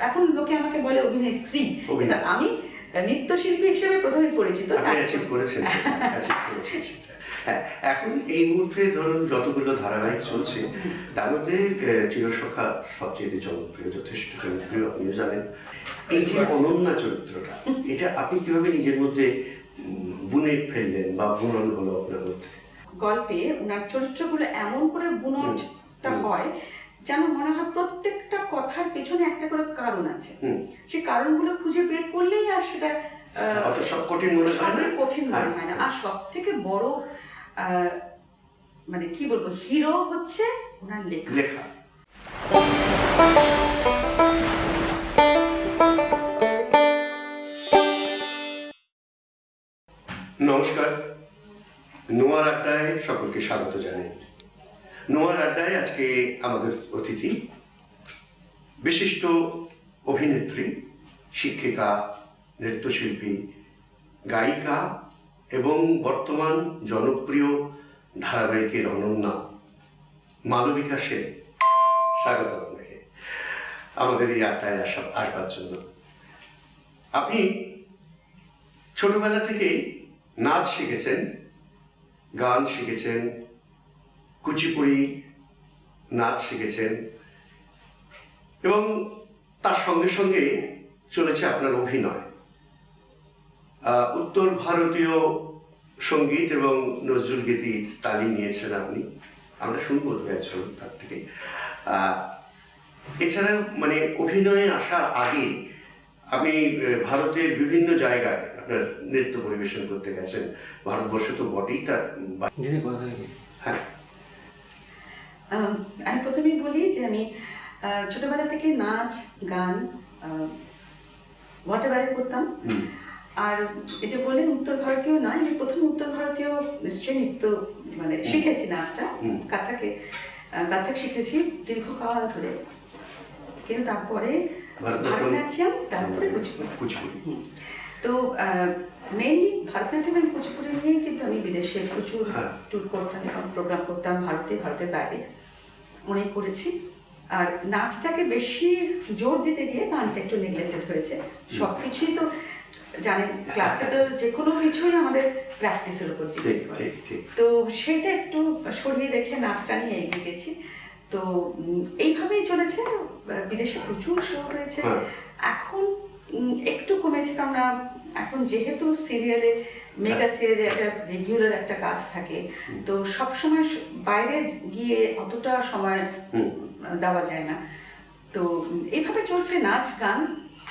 এখন লোকে আমাকে বলে অভিনেত্রী। কিন্তু আমি নৃত্যশিল্পী হিসেবে প্রথমে পরিচিত। হ্যাঁ এখন এই মুহূর্তে ধরুন যতগুলো ধারাবাহিক চলছে তার মধ্যে চিরসখা সবচেয়ে জনপ্রিয় যথেষ্ট জনপ্রিয় আপনিও জানেন এই যে অনন্যা চরিত্রটা এটা আপনি কীভাবে নিজের মধ্যে বুনে ফেললেন বা বুনন হলো আপনার মধ্যে গল্পে ওনার চরিত্রগুলো এমন করে বুনটটা হুম। হয় যেন মনে হয় প্রত্যেকটা কথার পেছনে একটা করে কারণ আছে। সেই কারণগুলো খুঁজে বের করলেই আর সেটা সব কঠিন মনে হয় না? কঠিন মনে হ্যাঁ। না। আর সব থেকে বড় মানে কি বলব হিরো হচ্ছে ওনার লেখা। লেখা। নমস্কার। নোয়ার আড্ডায় সকলকে স্বাগত জানাই। নোয়ার আড্ডায় আজকে আমাদের অতিথি, বিশিষ্ট অভিনেত্রী, শিক্ষিকা, নৃত্যশিল্পী, গায়িকা এবং বর্তমান জনপ্রিয় ধারাবাহিকের অনন্যা, মালবিকা সেন। স্বাগত আপনাকে আমাদের এই আড্ডায় আসা, আসবার জন্য। আপনি ছোটবেলা থেকে নাচ শিখেছেন, গান শিখেছেন কুচিপুড়ি নাচ শিখেছেন। এবং তার সঙ্গে সঙ্গে চলেছে আপনার অভিনয়। উত্তর ভারতীয় সংগীত এবং নজরুল গীতির তালিম নিয়েছেন আপনি। আমরা শুনব দু একজন তার থেকে। আহ, এছাড়াও মানে অভিনয়ে আসার আগে আপনি ভারতের বিভিন্ন জায়গায় আপনার নৃত্য পরিবেশন করতে গেছেন। ভারতবর্ষ তো বটেই তার হ্যাঁ। আমি প্রথমেই বলি যে আমি ছোটোবেলা থেকে নাচ গান হোয়াটেভারে করতাম। আর এই যে বললেন উত্তর ভারতীয় নয় আমি প্রথম উত্তর ভারতীয় নিশ্চয়ই নৃত্য মানে শিখেছি নাচটা। কাথাকে কাথাক শিখেছি দীর্ঘকাল ধরে। কিন্তু তারপরে ভারতনাট্যম। তারপরে কুচিপুড়ি কুচিপুড়ি তো মেইনলি ভারতনাট্যম এবং কুচিপুড়ি নিয়ে কিন্তু আমি বিদেশে প্রচুর হ্যাঁ। ট্যুর করতাম এবং প্রোগ্রাম করতাম ভারতে ভারতের বাইরে। অনেক করেছি। আর নাচটাকে বেশি জোর দিতে গিয়ে গানটা একটু নেগলেক্টেড হয়েছে। সব কিছুই তো জানেন ক্লাসিক্যাল যে কোনো কিছুই আমাদের প্র্যাকটিসের উপর ডিপেন্ড করে। তো সেটা একটু সরিয়ে রেখে নাচটা নিয়ে এগিয়ে গেছি। তো এইভাবেই চলেছে। বিদেশে প্রচুর শো হয়েছে। হ্যাঁ। এখন একটু কমেছে কারণ এখন যেহেতু সিরিয়ালে মেগা সিরিয়ালে একটা রেগুলার একটা কাজ থাকে তো সব সময় বাইরে গিয়ে অতটা সময় দেওয়া যায় না। তো এইভাবে চলছে নাচ গান।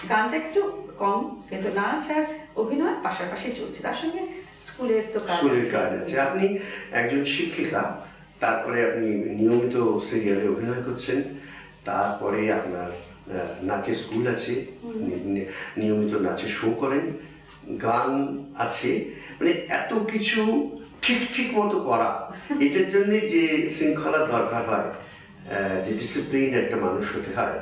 গানটা একটু কম কিন্তু নাচ আর অভিনয় পাশাপাশি চলছে। তার সঙ্গে স্কুলের তো কাজ আছে। আপনি একজন শিক্ষিকা। তারপরে আপনি নিয়মিত সিরিয়ালে অভিনয় করছেন। তারপরে আপনার নাচের স্কুল আছে। নিয়মিত নাচের শো করেন। গান আছে। মানে এত কিছু ঠিক ঠিক মতো করা। এটার জন্য যে শৃঙ্খলার দরকার হয় যে ডিসিপ্লিন একটা মানুষ হতে হয়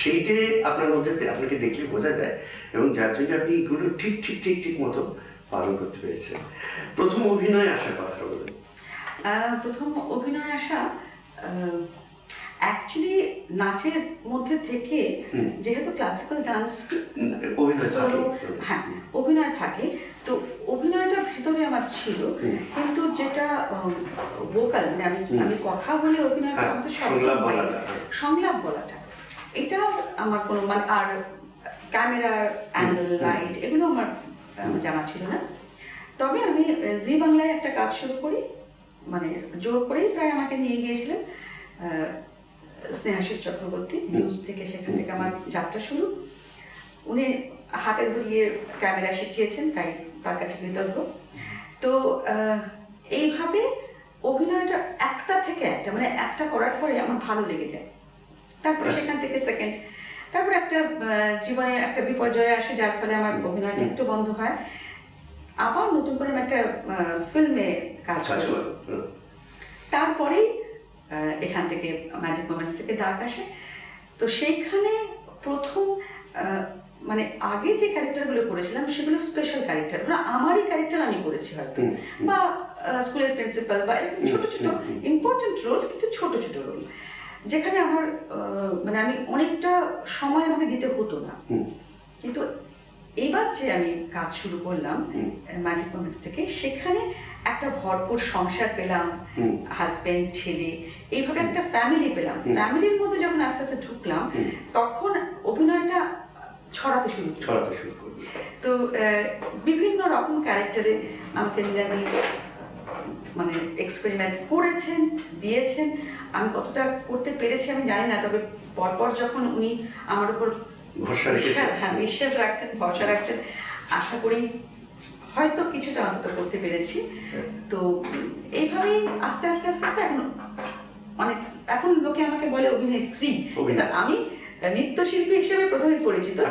সেইটাই আপনার মধ্যে আপনাকে দেখলে বোঝা যায় এবং যার জন্য আপনি এগুলো ঠিক ঠিক ঠিক ঠিক মতো পালন করতে পেরেছেন। প্রথম অভিনয় আসার কথা বলুন প্রথম অভিনয় আসা অ্যাকচুয়ালি নাচের মধ্যে থেকে যেহেতু ক্লাসিক্যাল ডান্স অভিনয় হ্যাঁ অভিনয় থাকে তো অভিনয়টা ভেতরে আমার ছিল কিন্তু যেটা ভোকাল মানে আমি আমি কথা বলে অভিনয় হ্যাঁ, করা তো সংলাপ শব্দ বলাটা। সংলাপ বলাটা। এটা আমার কোনো মানে আর ক্যামেরার অ্যাঙ্গেল লাইট এগুলো আমার জানা ছিল না। তবে আমি জি বাংলায় একটা কাজ শুরু করি মানে জোর করেই প্রায় আমাকে নিয়ে গিয়েছিলেন স্নেহাশিস চক্রবর্তী নিউজ থেকে সেখান থেকে আমার যাত্রা শুরু। উনি হাতে ধরিয়ে ক্যামেরা শিখিয়েছেন তাই তার কাছে কৃতজ্ঞ। তো এইভাবে অভিনয়টা একটা থেকে একটা মানে একটা করার পরে আমার ভালো লেগে যায়। তারপরে সেখান থেকে সেকেন্ড তারপরে একটা জীবনে একটা বিপর্যয় আসে যার ফলে আমার অভিনয়টা একটু বন্ধ হয়। আবার নতুন করে আমি একটা ফিল্মে কাজ করি। তারপরেই এখান থেকে ম্যাজিক মোমেন্টস থেকে ডাক আসে। তো সেইখানে প্রথম মানে আগে যে ক্যারেক্টারগুলো করেছিলাম সেগুলো স্পেশাল ক্যারেক্টার মানে আমারই ক্যারেক্টার আমি করেছি হয়তো। বা স্কুলের প্রিন্সিপাল বা ছোট ছোট। ইম্পর্টেন্ট রোল কিন্তু ছোট ছোট রোল যেখানে আমার মানে আমি অনেকটা সময় আমাকে দিতে হতো না। কিন্তু এবার যে আমি কাজ শুরু করলাম। ম্যাজিক মোমেন্টস থেকে সেখানে একটা ভরপুর সংসার পেলাম হাজবেন্ড ছেলে এইভাবে একটা ফ্যামিলি পেলাম। ফ্যামিলির মধ্যে যখন আস্তে আস্তে ঢুকলাম তখন অভিনয়টা ছড়াতে শুরু ছড়াতে শুরু করবে তো বিভিন্ন রকম ক্যারেক্টারে আমাকে নীলাদি মানে এক্সপেরিমেন্ট করেছেন দিয়েছেন। আমি কতটা করতে পেরেছি আমি জানি না তবে পরপর যখন উনি আমার উপর ভরসা রেখেছেন। হ্যাঁ বিশ্বাস রাখছেন ভরসা রাখছেন আশা করি হয়তো কিছুটা অন্তত করতে পেরেছি তো এইভাবেই আস্তে আস্তে আস্তে আস্তে এখন অনেক এখন লোকে আমাকে বলে অভিনেত্রী। কিন্তু আমি নৃত্যশিল্পী হিসেবে প্রথমে পরিচিত।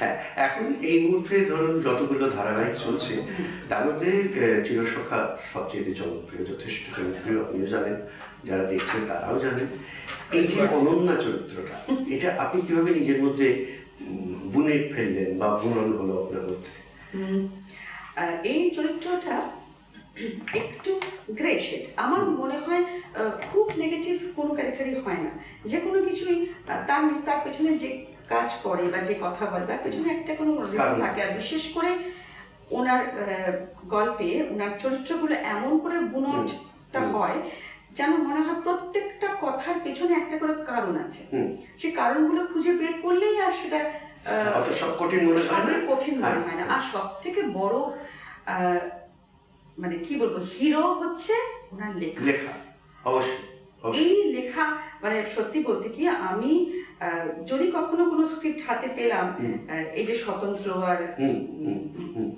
হ্যাঁ এখন এই মুহূর্তে ধরুন যতগুলো ধারাবাহিক চলছে তার মধ্যে চিরসখা সবচেয়ে জনপ্রিয় যথেষ্ট জনপ্রিয় আপনিও জানেন যারা দেখছেন তারাও জানেন এই যে অনন্যা চরিত্রটা এটা আপনি কীভাবে নিজের মধ্যে বুনে ফেললেন বা বুনন হলো আপনার মধ্যে। এই চরিত্রটা একটু গ্রে শেড আমার মনে হয় খুব নেগেটিভ কোনো ক্যারেক্টারই হয় না। যে কোনো কিছুই তার নিজ- তার পেছনে যে কাজ করে বা যে কথা বলে তার পেছনে একটা কোনো রিজন থাকে। আর বিশেষ করে ওনার আহ, গল্পে ওনার চরিত্রগুলো এমন করে বুনটটা হয় যেন মনে হয় প্রত্যেকটা কথার পেছনে একটা করে কারণ আছে। সেই কারণগুলো খুঁজে বের করলেই আর সেটা কঠিন মনে হয় না? কঠিন মনে হয়। না। আর সব থেকে বড় মানে কি বলব হিরো হচ্ছে ওনার লেখা। লেখা অবশ্যই। এই লেখা মানে সত্যি বলতে কি আমি আহ, যদি কখনো কোনো স্ক্রিপ্ট হাতে পেলাম এই যে স্বতন্ত্র আর হুম, হুম,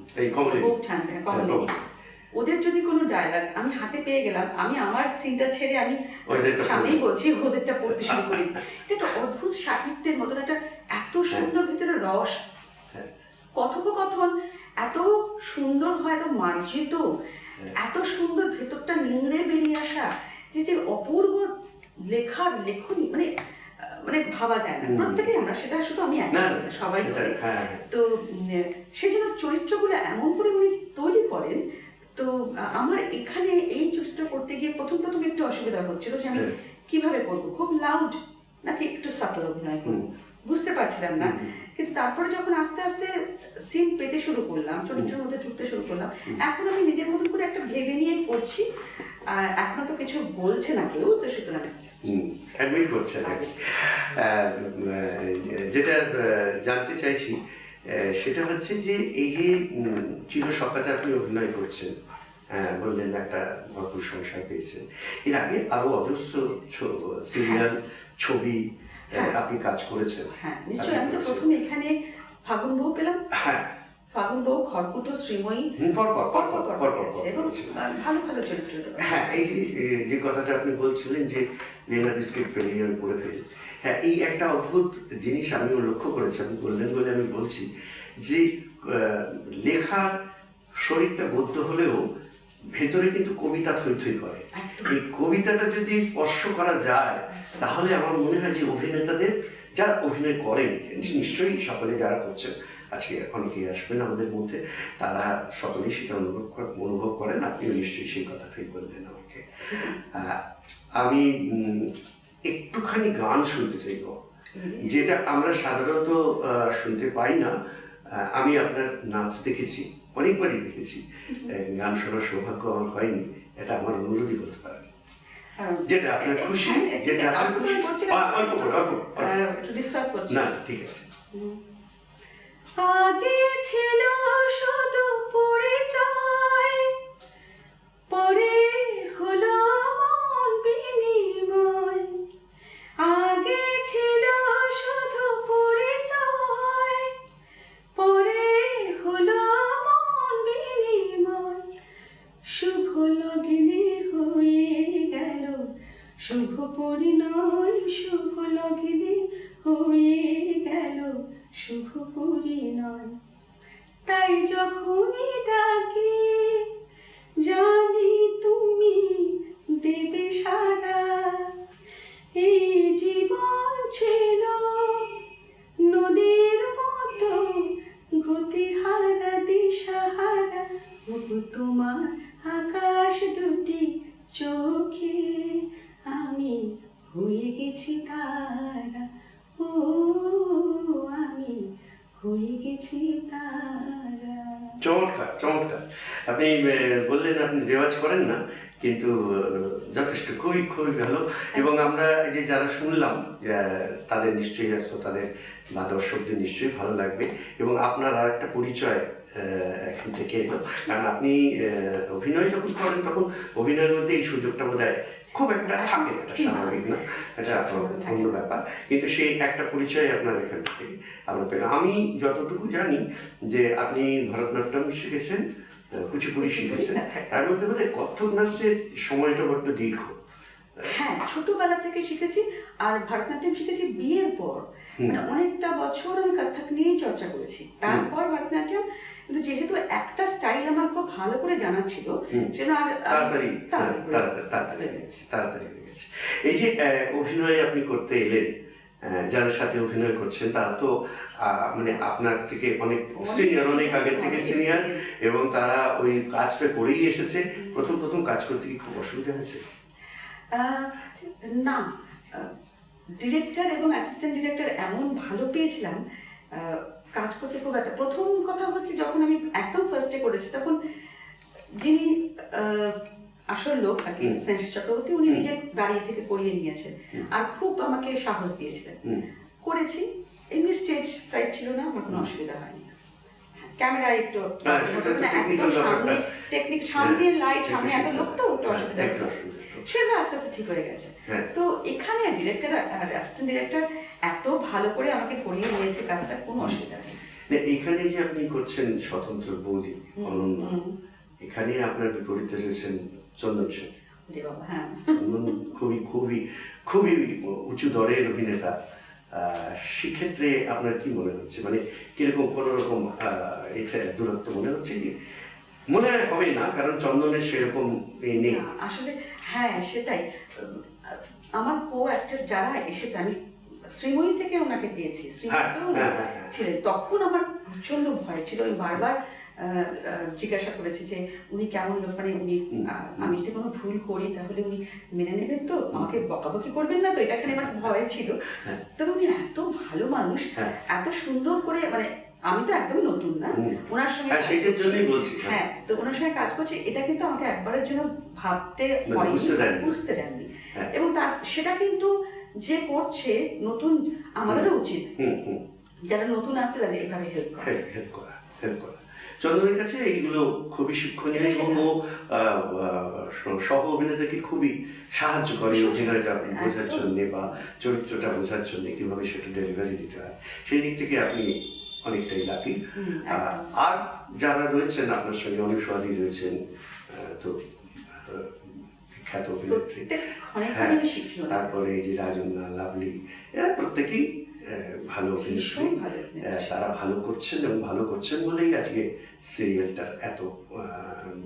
হ্যাঁ, ওদের যদি কোনো ডায়লগ আমি হাতে পেয়ে গেলাম আমি আমার সিনটা ছেড়ে আমি সামনেই বলছি ওদেরটা পড়তে শুরু করি। এটা একটা অদ্ভুত সাহিত্যের মতন একটা এত সুন্দর ভিতরে রস। হ্যাঁ। কথোপকথন এত সুন্দর হয় এত মার্জিত হ্যাঁ। এত সুন্দর ভেতরটা নিংড়ে বেরিয়ে আসা যে যে অপূর্ব লেখার লেখনী মানে মানে ভাবা যায় না। প্রত্যেকেই আমরা সেটা শুধু আমি সবাই হ্যাঁ তো সেই জন্য চরিত্রগুলো এমন করে উনি তৈরি করেন তো আমার এখানে এই চরিত্র করতে গিয়ে প্রথম প্রথম একটু অসুবিধা হচ্ছিল যে আমি হ্যাঁ। কীভাবে করব? খুব লাউড নাকি একটু সাটল অভিনয় করব? বুঝতে পারছিলাম না। কিন্তু তারপরে যখন আস্তে আস্তে সিন পেতে শুরু করলাম চরিত্রের মধ্যে ঢুকতে শুরু করলাম এখন আমি নিজের মতন করে একটা ভেবে নিয়ে করছি। আর এখনও তো কিছু বলছে না কেউ তো সুতরাং অ্যাডমিট করছেন আর কি। আহ, আহ, যেটা জানতে চাইছি সেটা হচ্ছে যে এই যে চির সকালে আপনি অভিনয় করছেন হ্যাঁ বললেন একটা ভরপুর সংসার পেয়েছেন। এর আগে আরও অজস্র সিরিয়াল ছবি হ্যাঁ। আপনি কাজ করেছেন। হ্যাঁ নিশ্চয়ই আমি তো প্রথমে এখানে ফাগুন বউ পেলাম। হ্যাঁ। ফাগুনবউ খড়কুটো শ্রীময়ী পরপর পরপর পরপর এবং ভালো ভালো চরিত্র হ্যাঁ এই যে কথাটা আপনি বলছিলেন যে লেলা বিস্কিট পেরিয়ে আমি পড়ে হ্যাঁ এই একটা অদ্ভুত জিনিস আমিও লক্ষ্য করেছি আমি বললেন বলে আমি বলছি যে লেখার শরীরটা বদ্ধ হলেও ভেতরে কিন্তু কবিতা থই থই করে এই কবিতাটা যদি স্পর্শ করা যায় তাহলে আমার মনে হয় যে অভিনেতাদের যারা অভিনয় করেন নিশ্চয়ই সকলে যারা করছেন আজকে অনেকেই আসবেন আমাদের মধ্যে। তারা সকলেই সেটা অনুভব অনুভব করেন। আপনিও নিশ্চয়ই সেই কথাটাই বললেন আমাকে। আমি একটুখানি গান শুনতে চাইব। যেটা আমরা সাধারণত শুনতে পাই না। আমি আপনার নাচ দেখেছি অনেকবারই দেখেছি। গান শোনার সৌভাগ্য আমার হয়নি। এটা আমার অনুরোধই করতে পারেন। যেটা আপনার খুশি যেটা আপনার খুশি। অল্প করে অল্প না ঠিক আছে। আগে ছিল কিন্তু যথেষ্ট খুবই খুবই ভালো। এবং আমরা এই যে যারা শুনলাম তাদের নিশ্চয়ই তাদের বা দর্শকদের নিশ্চয়ই ভালো লাগবে। এবং আপনার আর একটা পরিচয় এখান থেকে এলো। কারণ আপনি অভিনয় যখন করেন তখন অভিনয়ের মধ্যে এই সুযোগটা বোধ খুব একটা থাকে এটা স্বাভাবিক না? এটা অন্য ব্যাপার। কিন্তু সেই একটা পরিচয় আপনার এখান থেকে আমরা পেলাম। আমি যতটুকু জানি যে আপনি ভরতনাট্যম শিখেছেন। কুচিপুড়ি শিখেছেন তার মধ্যে বোধহয় কত্থক নাচের সময়টা বড্ড দীর্ঘ। হ্যাঁ ছোটবেলা থেকে শিখেছি আর ভারতনাট্যম শিখেছি বিয়ের পর। মানে অনেকটা বছর আমি কত্থক নিয়েই চর্চা করেছি। তারপর ভারতনাট্যম কিন্তু যেহেতু একটা স্টাইল আমার খুব ভালো করে জানা ছিল সেটা আর তাড়াতাড়ি হ্যাঁ, তাড়াতাড়ি তাড়াতাড়ি হয়ে হয়ে হয়ে এই যে অভিনয়ে আপনি করতে এলেন যাদের সাথে অভিনয় করছেন তারা তো মানে আপনার থেকে অনেক সিনিয়র অনেক আগের থেকে সিনিয়র এবং তারা ওই কাজটা করেই এসেছে। প্রথম প্রথম কাজ করতে কি খুব অসুবিধা হয়েছে? না। ডিরেক্টর এবং অ্যাসিস্ট্যান্ট ডিরেক্টর এমন ভালো পেয়েছিলাম কাজ করতে খুব একটা প্রথম কথা হচ্ছে যখন আমি একদম ফার্স্টে করেছি তখন যিনি আসল লোক আর কি সেন্সিস চক্রবর্তী উনি নিজে দাঁড়িয়ে থেকে করিয়ে নিয়েছেন। আর খুব আমাকে সাহস দিয়েছিলেন। করেছি। এমনি স্টেজ ফ্রাইট ছিল না আমার কোনো অসুবিধা হয়নি। ক্যামেরায় একটু হ্যাঁ, একদম সামনে টেকনিক সামনে হ্যাঁ, লাইট সামনে এত লোক তো একটু হ্যাঁ, অসুবিধা একটু হতো। অসুবিধা আস্তে আস্তে ঠিক হয়ে গেছে। তো এখানে ডিরেক্টর আর অ্যাসিস্ট্যান্ট ডিরেক্টর এত ভালো করে আমাকে করিয়ে নিয়েছে কাজটা কোনো অসুবিধা নেই। এখানে যে আপনি করছেন স্বতন্ত্র বৌদি অনন্য এখানে আপনার বিপরীতে রয়েছেন চন্দন সেন। হ্যাঁ। চন্দন খুবই খুবই খুবই উঁচু দরের অভিনেতা। সেক্ষেত্রে আপনার কি মনে হচ্ছে? মানে কীরকম কোনো রকম এটা দূরত্ব মনে হচ্ছে কি? মনে হয় হবে না কারণ চন্দনের সেরকম নেই। আসলে হ্যাঁ সেটাই। আমার কো অ্যাক্টর যারা এসেছে আমি শ্রীময়ী থেকে ওনাকে পেয়েছি। শ্রীময়ীতেও হ্যাঁ, হ্যাঁ, হ্যাঁ। ছিলেন। তখন আমার প্রচণ্ড ভয় ছিল। বারবার জিজ্ঞাসা করেছি যে উনি কেমন লোক? মানে উনি আমি যদি কোনো ভুল করি তাহলে উনি মেনে নেবেন তো? আমাকে বকাবকি করবেন না তো? এটা খালি আমার ভয় ছিল। তবে উনি এত ভালো মানুষ হ্যাঁ। এত সুন্দর করে মানে আমি তো একদমই নতুন না। ওনার সঙ্গে হ্যাঁ। জন্যই বলছি, হ্যাঁ। হ্যাঁ তো ওনার সঙ্গে কাজ করছি। এটা কিন্তু আমাকে একবারের জন্য ভাবতে মানে হয়নি বুঝতে দেননি। হ্যাঁ। এবং তার সেটা কিন্তু যে করছে নতুন আমাদেরও উচিত। যারা নতুন আসছে তাদের এভাবে হেল্প করা। হেল্প করা হেল্প করা। চন্দনের কাছে এইগুলো খুবই শিক্ষণীয় এবং ও সহ অভিনেতাকে খুবই সাহায্য করে অভিনয়টা বোঝার একদম। জন্য বা চরিত্রটা বোঝার জন্য কীভাবে সেটা ডেলিভারি দিতে হয়। সেই দিক থেকে আপনি অনেকটাই লাকি আর যারা রয়েছেন আপনার সঙ্গে অনেক অনুসারী রয়েছেন তো বিখ্যাত অভিনেত্রী। হ্যাঁ, তারপরে এই যে রাজন্না লাভলি এরা প্রত্যেকেই ভালো অভিনেত্রী তারা ভালো করছেন এবং ভালো করছেন বলেই আজকে সিরিয়ালটার এত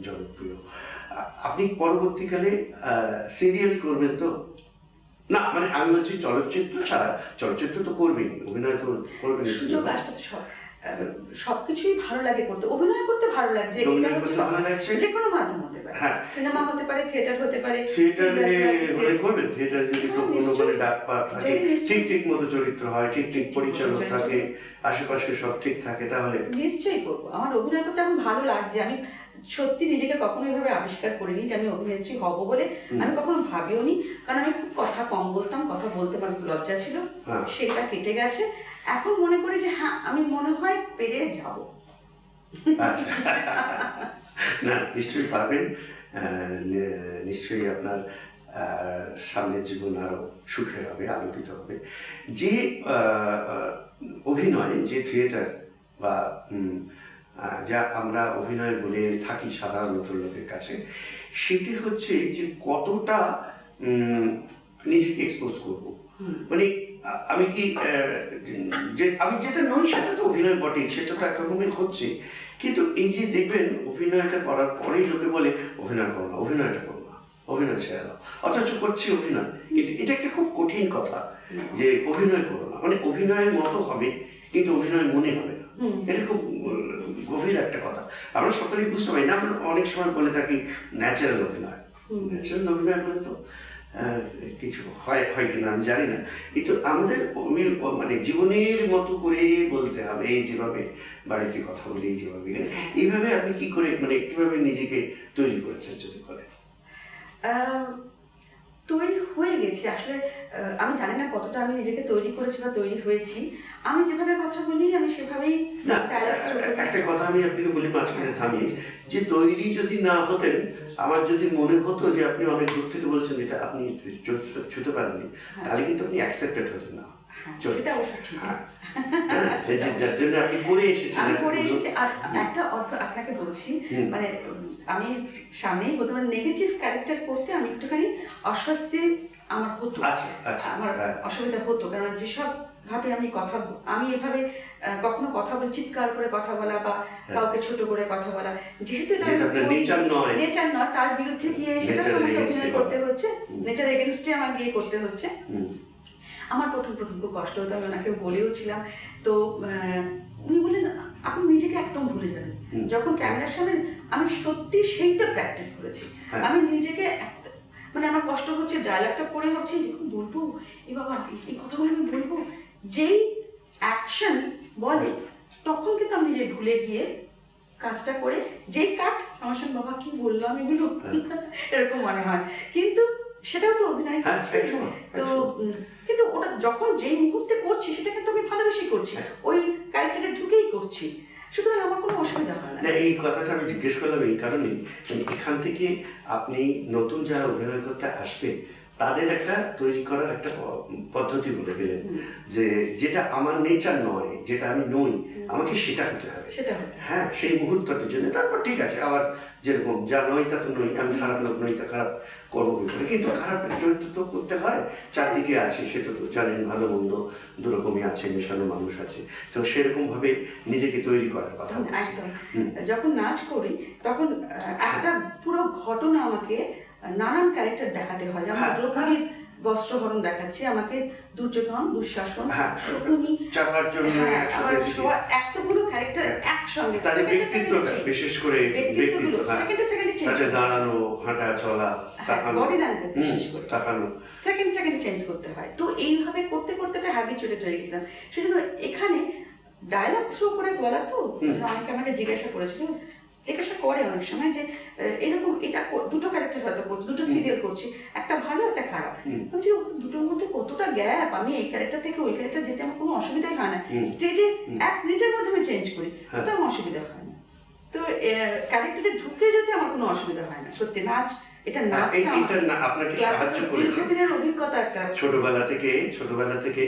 জনপ্রিয়। আপনি পরবর্তীকালে সিরিয়াল করবেন তো? না মানে আমি বলছি চলচ্চিত্র ছাড়া চলচ্চিত্র তো করবেনই অভিনয় তো করবেন সুযোগ আসতে তো সব সবকিছুই ভালো লাগে করতে অভিনয় করতে ভালো লাগছে এটা হচ্ছে? যে কোনো মাধ্যম হতে পারে হ্যাঁ। সিনেমা হতে পারে থিয়েটার হতে পারে থিয়েটারে হলে করবেন থিয়েটারে যদি হ্যাঁ, কোনো। মানে ডাক পাক থাকে ঠিক ঠিক মতো চরিত্র হয় ঠিক ঠিক পরিচালক। থাকে আশেপাশে সব ঠিক থাকে তাহলে নিশ্চয়ই করব আমার অভিনয় করতে এখন ভালো লাগছে আমি সত্যি নিজেকে কখনো এভাবে আবিষ্কার করিনি যে আমি অভিনেত্রী হব বলে আমি কখনো ভাবিও নি কারণ আমি খুব কথা কম বলতাম কথা বলতে খুব লজ্জা ছিল হ্যাঁ। সেটা কেটে গেছে এখন মনে করি যে হ্যাঁ আমি মনে হয় পেরে যাব। আচ্ছা। না নিশ্চয়ই পারবেন। নিশ্চয়ই আপনার সামনের জীবন আরও সুখের হবে আলোকিত হবে। যে অভিনয় যে থিয়েটার বা যা আমরা অভিনয় বলে থাকি সাধারণত লোকের কাছে সেটি হচ্ছে যে কতটা নিজেকে এক্সপোজ করব। মানে আমি কি যে আমি যেটা নই সেটা তো অভিনয় বটেই সেটা তো একরকমের হচ্ছে কিন্তু এই যে দেখবেন অভিনয়টা করার পরেই লোকে বলে অভিনয় করো না অভিনয়টা করো না অভিনয় ছেড়ে দাও। অথচ করছি অভিনয়। কিন্তু এটা একটা খুব কঠিন কথা যে অভিনয় করো না। মানে অভিনয়ের মতো হবে কিন্তু অভিনয় মনে হবে না। এটা খুব গভীর একটা কথা। আমরা সকলেই বুঝতে পারি না আমরা অনেক সময় বলে থাকি ন্যাচারাল অভিনয়। ন্যাচারাল অভিনয় বলে তো কিছু হয় হয় কিনা আমি জানি না। কিন্তু আমাদের মানে জীবনের মতো করে বলতে হবে, এই যেভাবে বাড়িতে কথা বলি যেভাবে। এইভাবে আপনি কি করে মানে কীভাবে নিজেকে তৈরি করেছেন যদি করেন তৈরি হয়ে গেছি। আসলে আমি জানি না কতটা আমি নিজেকে তৈরি করেছি বা তৈরি হয়েছি। আমি যেভাবে কথা বলি আমি সেভাবেই। একটা কথা আমি আপনাকে বলি মাঝখানে থামিয়ে। যে তৈরি যদি না হতেন আমার যদি মনে হতো যে আপনি অনেক দূর থেকে বলছেন এটা আপনি ছুতে পারেননি তাহলে কিন্তু আপনি অ্যাকসেপ্টেড হতেন না। হ্যাঁ, সেটা অবশ্য ঠিক। হ্যাঁ। হ্যাঁ, এই যে যার জন্য আপনি করে এসেছেন আমি এসেছি। আর একটা অদ্ভুত আপনাকে বলছি মানে আমি সামনেই প্রথমে নেগেটিভ ক্যারেক্টার করতে আমি একটুখানি অস্বস্তি আমার হতো। আচ্ছা, আচ্ছা, আমার হ্যাঁ। অসুবিধা হতো। কারণ যেসব ভাবে আমি কথা আমি এভাবে কখনো কথা বলে চিৎকার করে কথা বলা বা কাউকে ছোট করে কথা বলা যেহেতু এটা যেটা নয়। নেচার নয় তার বিরুদ্ধে গিয়ে সেটা আমাকে অভিনয় করতে হচ্ছে। নেচার এগেনস্টে আমার গিয়ে করতে হচ্ছে। আমার প্রথম প্রথম খুব কষ্ট হতো আমি ওনাকে বলেও ছিলাম। তো উনি বললেন আপনি নিজেকে একদম ভুলে যাবেন। যখন ক্যামেরার সামনে আমি সত্যি সেইটা প্র্যাকটিস করেছি। হ্যাঁ। আমি নিজেকে মানে আমার কষ্ট হচ্ছে ডায়লগটা পড়ে ভাবছি এরকম বলব এ বাবা এই- এই কথাগুলো আমি বলব। যেই অ্যাকশন বলে তখন কিন্তু আমি নিজে ভুলে গিয়ে কাজটা করে যেই কাট আমার সঙ্গে বাবা কি বললাম এগুলো এরকম মনে হয়। কিন্তু সেটাও তো অভিনয় হ্যাঁ, করছি। তো কিন্তু ওটা যখন যেই মুহূর্তে করছি সেটা কিন্তু আমি ভালোবেসে করছি। হ্যাঁ। ওই ক্যারেক্টারে ঢুকেই করছি। সুতরাং আমার কোনো অসুবিধা হয় না। না এই কথাটা আমি জিজ্ঞেস করলাম এই কারণে মানে এখান থেকে আপনি নতুন যারা অভিনয় করতে আসবে তাদের একটা তৈরি করার একটা পদ্ধতি বলে দিলেন যে যেটা আমার নেচার নয় যেটা আমি নই আমাকে সেটা হতে হবে। হ্যাঁ সেই মুহূর্তটার জন্য তারপর ঠিক আছে আবার যেরকম যা নয় তা তো নই আমি খারাপ লোক নই তা খারাপ করব কি করে কিন্তু খারাপ চরিত্র তো করতে হয়। চারদিকে আছে সেটা তো জানেন ভালো মন্দ দুরকমই আছে মেশানো মানুষ আছে। তো সেরকম ভাবে নিজেকে তৈরি করার কথা একদম। যখন নাচ করি তখন একটা পুরো ঘটনা আমাকে নানান ক্যারেক্টার দেখাতে হয় যেমন হ্যাঁ, দ্রৌপদীর বস্ত্রহরণ দেখাচ্ছি আমাকে দুর্যোধন দুঃশাসন হ্যাঁ, শকুনি হ্যাঁ, এতগুলো ক্যারেক্টার একসঙ্গে। বিশেষ করে ব্যক্তিত্বগুলো। সেকেন্ডে সেকেন্ডে চেঞ্জ দাঁড়ানো হাঁটা চলা language হুম, বিশেষ করে। সেকেন্ড সেকেন্ডে চেঞ্জ করতে হয় তো এইভাবে করতে করতে একটা হ্যাবিচুয়েটেড হয়ে গেছিলাম সেজন্য এখানে ডায়লগ থ্রো করে বলা তো। অনেকে আমাকে জিজ্ঞাসা করেছিল জিজ্ঞাসা করে অনেক সময় যে এরকম এটা দুটো ক্যারেক্টার হয়তো করছি দুটো সিরিয়াল করছি একটা ভালো একটা খারাপ। বলছি দুটোর মধ্যে কতটা গ্যাপ আমি এই ক্যারেক্টার থেকে ওই ক্যারেক্টার যেতে আমার কোনো অসুবিধাই হয় না। স্টেজে এক মিনিটের মধ্যে আমি চেঞ্জ করি হ্যাঁ। তো আমার অসুবিধা হয় না তো ক্যারেক্টারে ঢুকে যেতে আমার কোনো অসুবিধা হয় না। সত্যি নাচ এটা নাচটা না- আপনাকে সাহায্য করেছে। অভিজ্ঞতা একটা ছোটবেলা থেকে ছোটবেলা থেকে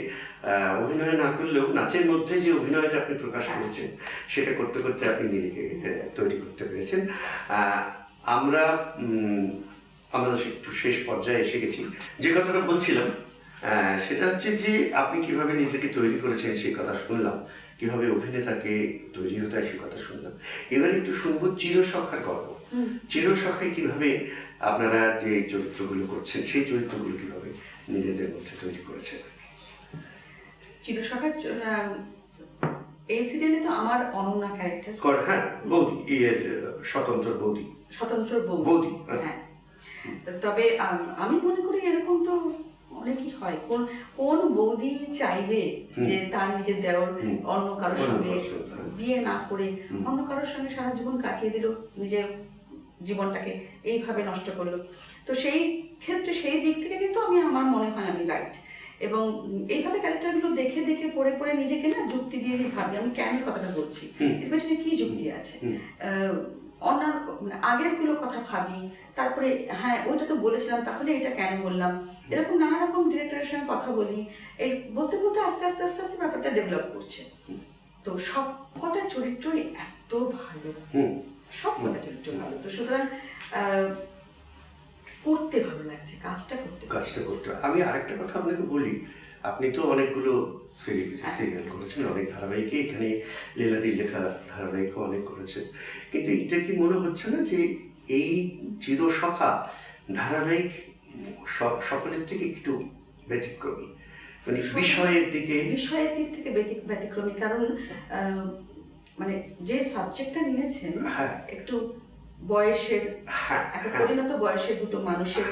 অভিনয় না করলেও নাচের মধ্যে যে অভিনয়টা আপনি প্রকাশ হ্যাঁ। করেছেন সেটা করতে করতে আপনি নিজেকে তৈরি করতে পেরেছেন। আমরা আমরা একটু শেষ পর্যায়ে এসে গেছি। যে কথাটা বলছিলাম আহ, সেটা হচ্ছে যে আপনি কীভাবে নিজেকে তৈরি করেছেন সেই কথা শুনলাম কীভাবে অভিনেতাকে তৈরি হতে হয় সে কথা শুনলাম। এবার একটু শুনব চিরসখার গল্প। চিরসখায় কীভাবে আপনারা যে চরিত্রগুলো করছেন সেই চরিত্রগুলো কীভাবে নিজেদের মধ্যে তৈরি করেছেন? চিরসখার এই সিরিয়ালে তো আমার অনন্যা ক্যারেক্টার কর- হ্যাঁ বৌদি ইয়ের স্বতন্ত্র বৌদি। স্বতন্ত্র বৌদি। হ্যাঁ। হ্যাঁ। তবে আমি মনে করি এরকম তো অনেকই হয়। কোন কোন বৌদি চাইবে যে তার নিজের দেওর অন্য কারোর সঙ্গে কারোর সঙ্গে, হ্যাঁ। বিয়ে না করে অন্য কারোর সঙ্গে সারা জীবন কাটিয়ে দিল নিজের জীবনটাকে এইভাবে নষ্ট করল। তো সেই ক্ষেত্রে সেই দিক থেকে কিন্তু আমি আমার মনে হয় আমি রাইট এবং এইভাবে ক্যারেক্টারগুলো দেখে দেখে পড়ে পড়ে নিজেকে না যুক্তি দিয়ে দিয়ে ভাবি আমি কেন কথাটা বলছি। এর পেছনে কি যুক্তি আছে? হুম। আহ, অন্যান্য মানে আগেরগুলো কথা ভাবি তারপরে হ্যাঁ ওইটা তো বলেছিলাম তাহলে এটা কেন বললাম? এরকম নানা রকম ডিরেক্টরের সঙ্গে কথা বলি এই বলতে বলতে আস্তে আস্তে আস্তে আস্তে ব্যাপারটা ডেভেলপ করছে। তো সব কটা চরিত্রই এত ভালো। সব কটা চরিত্র ভালো। তো সুতরাং করতে ভালো লাগছে কাজটা করতে কাজটা করতে আমি আরেকটা কথা আপনাকে বলি আপনি তো অনেকগুলো হ্যাঁ। সিরিয়াল করেছেন অনেক ধারাবাহিকে এখানে লীলাদির লেখা ধারাবাহিকও অনেক করেছেন। কিন্তু এটা কি মনে হচ্ছে না যে এই চিরসখা ধারাবাহিক সকলের থেকে একটু ব্যতিক্রমী? মানে বিষয়ের দিকে বিষয়ের দিক থেকে ব্যতি- ব্যতিক্রমী। কারণ মানে যে সাবজেক্টটা নিয়েছেন হ্যাঁ। একটু বয়সের হ্যাঁ একটা হ্যাঁ। পরিণত বয়সের দুটো মানুষের।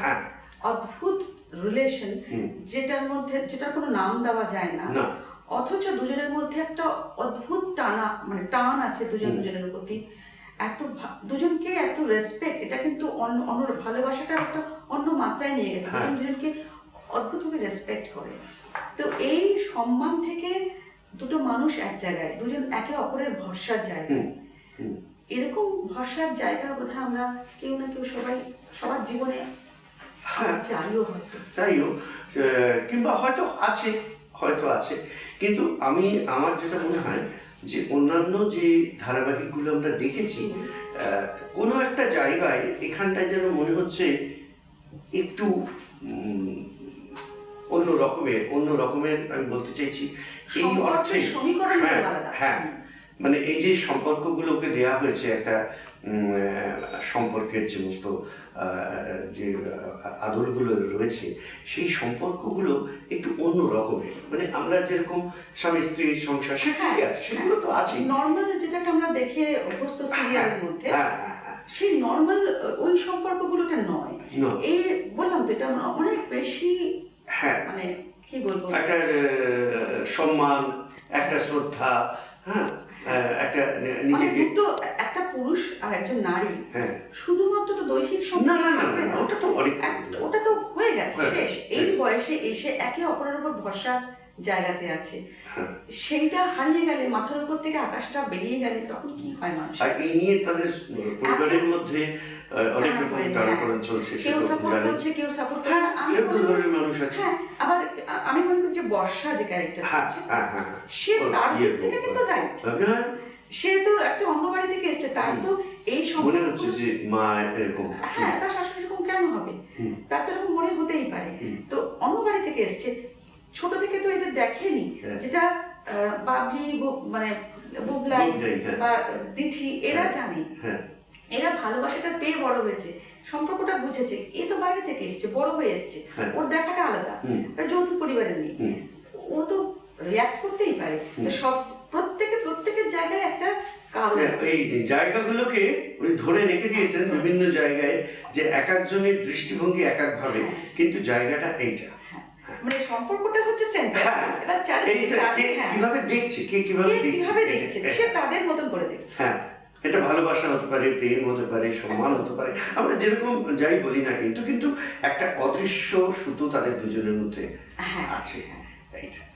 অদ্ভুত রিলেশন যেটার মধ্যে যেটার কোনো নাম দেওয়া যায় না। অথচ দুজনের মধ্যে একটা অদ্ভুত টানা মানে টান আছে দুজন দুজনের প্রতি। এত দুজনকে এত রেসপেক্ট এটা কিন্তু অন্য অন্য ভালোবাসাটা একটা অন্য মাত্রায় নিয়ে গেছে। দুজন দুজনকে অদ্ভুতভাবে রেসপেক্ট করে। তো এই সম্মান থেকে দুটো মানুষ এক জায়গায় দুজন একে অপরের ভরসার জায়গায়। এরকম ভরসার জায়গা বোধহয় আমরা কেউ না কেউ সবাই সবার জীবনে হ্যাঁ। চাইও হয়তো। আহ, কিংবা হয়তো আছে হয়তো আছে। কিন্তু আমি আমার যেটা মনে হয় যে অন্যান্য যে ধারাবাহিকগুলো আমরা দেখেছি কোনো একটা জায়গায় এখানটায় যেন মনে হচ্ছে একটু অন্য রকমের অন্য রকমের আমি বলতে চাইছি এই অর্থে হ্যাঁ। হ্যাঁ মানে এই যে সম্পর্কগুলোকে দেয়া হয়েছে একটা সম্পর্কের যে সমস্ত যে আহ, আদরগুলো রয়েছে সেই সম্পর্কগুলো একটু অন্য রকমের। মানে আমরা যেরকম স্বামী স্ত্রীর সংসার সে আছে সেগুলো তো আছেই। নর্মাল যেটাকে আমরা দেখে অভ্যস্ত সিরিয়ালের মধ্যে হ্যাঁ হ্যাঁ হ্যাঁ সেই নর্মাল ওই সম্পর্কগুলোটা নয়। এই বললাম তো এটা অনেক বেশি হ্যাঁ। মানে কি বলব? একটা সম্মান একটা শ্রদ্ধা হ্যাঁ? আহ, একটা মানে নিজেকে দুটো একটা পুরুষ আর একজন নারী হ্যাঁ। শুধুমাত্র তো দৈহিক সম্পর্ক না না না, না। ওটা তো অনেক ওটা তো হয়ে গেছে হয়ে শেষ। এই হ্যাঁ। বয়সে এসে একে অপরের উপর ভরসার জায়গাতে আছে। হ্যাঁ। সেইটা হারিয়ে গেলে মাথার উপর থেকে আকাশটা বেরিয়ে গেলে তখন কি হয় মানুষ আর এই নিয়ে তাদের পরিবারের মধ্যে অনেক রকম টানাপোড়েন। চলছে কেউ সাপোর্ট করছে কেউ সাপোর্ট করছে। হ্যাঁ আমি দু ধরনের মানুষ আছে। হ্যাঁ আবার আমি মনে করি যে বর্ষা যে ক্যারেক্টার হ্যাঁ হ্যাঁ সে তার ইয়ে দিক থেকে কিন্তু রাইট সে তো একটা অন্য বাড়ি থেকে এসেছে তার তো এই মনে হচ্ছে যে মা এরকম। হ্যাঁ তার শাশুড়ি এরকম কেন হবে? তার তো এরকম মনে হতেই পারে। তো অন্য বাড়ি থেকে এসছে ছোট থেকে তো এদের দেখেনি। হ্যাঁ। যেটা বাবলি মানে বুবলাই হ্যাঁ। বা দিঠি এরা হ্যাঁ। জানে। এরা ভালোবাসাটা পেয়ে বড় হয়েছে সম্পর্কটা বুঝেছে। এ তো বাইরে থেকে এসছে বড় হয়ে এসছে। ওর দেখাটা আলাদা। যৌথ পরিবারের নেই ও তো রিয়াক্ট করতেই পারে। তো সব প্রত্যেকে প্রত্যেকের জায়গায় একটা কারণ এই জায়গাগুলোকে উনি ধরে রেখে দিয়েছেন বিভিন্ন জায়গায় যে এক একজনের দৃষ্টিভঙ্গি এক এক ভাবে। কিন্তু জায়গাটা এইটা। মানে সম্পর্কটা হচ্ছে সেন্টার হ্যাঁ। এবার চারিদিকে হ্যাঁ, কীভাবে দেখছে কে কীভাবে দেখছে? কীভাবে দেখছে? সে তাদের মতন করে দেখছে। হ্যাঁ। এটা ভালোবাসা হতে পারে প্রেম হতে পারে সম্মান হতে পারে। আমরা যেরকম যাই বলি না কিন্তু কিন্তু একটা অদৃশ্য সুতো তাদের দুজনের মধ্যে হ্যাঁ। আছে। এইটা।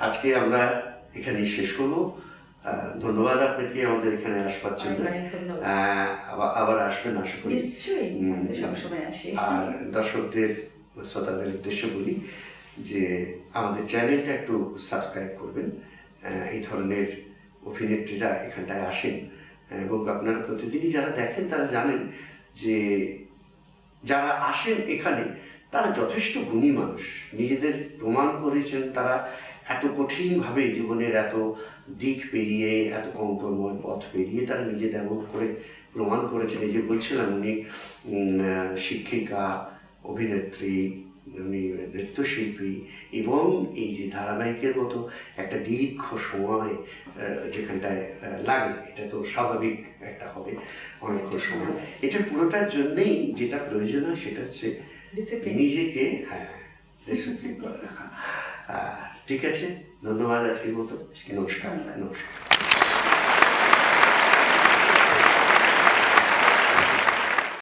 আজকে আমরা এখানে শেষ করব। ধন্যবাদ আপনাকে আমাদের এখানে আসবার জন্য। আবার- আসবেন আশা করি। আর দর্শকদের শ্রোতাদের উদ্দেশ্যে বলি যে আমাদের চ্যানেলটা একটু সাবস্ক্রাইব করবেন এই ধরনের অভিনেত্রীরা এখানটায় আসেন, এবং আপনারা প্রতিদিনই যারা দেখেন তারা জানেন যে যারা আসেন এখানে তারা যথেষ্ট গুণী মানুষ। নিজেদের প্রমাণ করেছেন তারা এত কঠিনভাবে জীবনের এত দিক পেরিয়ে, এত কঙ্করময় পথ পেরিয়ে তারা নিজেদের এমন করে প্রমাণ করেছেন। এই যে বলছিলাম উনি শিক্ষিকা অভিনেত্রী উনি নৃত্যশিল্পী এবং এই যে ধারাবাহিকের মতো একটা দীর্ঘ সময় যেখানটায় লাগে এটা তো স্বাভাবিক একটা হবে অনেকক্ষণ সময়। এটা পুরোটার জন্যেই যেটা প্রয়োজন হয় সেটা হচ্ছে নিজেকে হ্যাঁ ডিসিপ্লিন করে রাখা। ঠিক আছে ধন্যবাদ আজকের মতো। নমস্কার নমস্কার।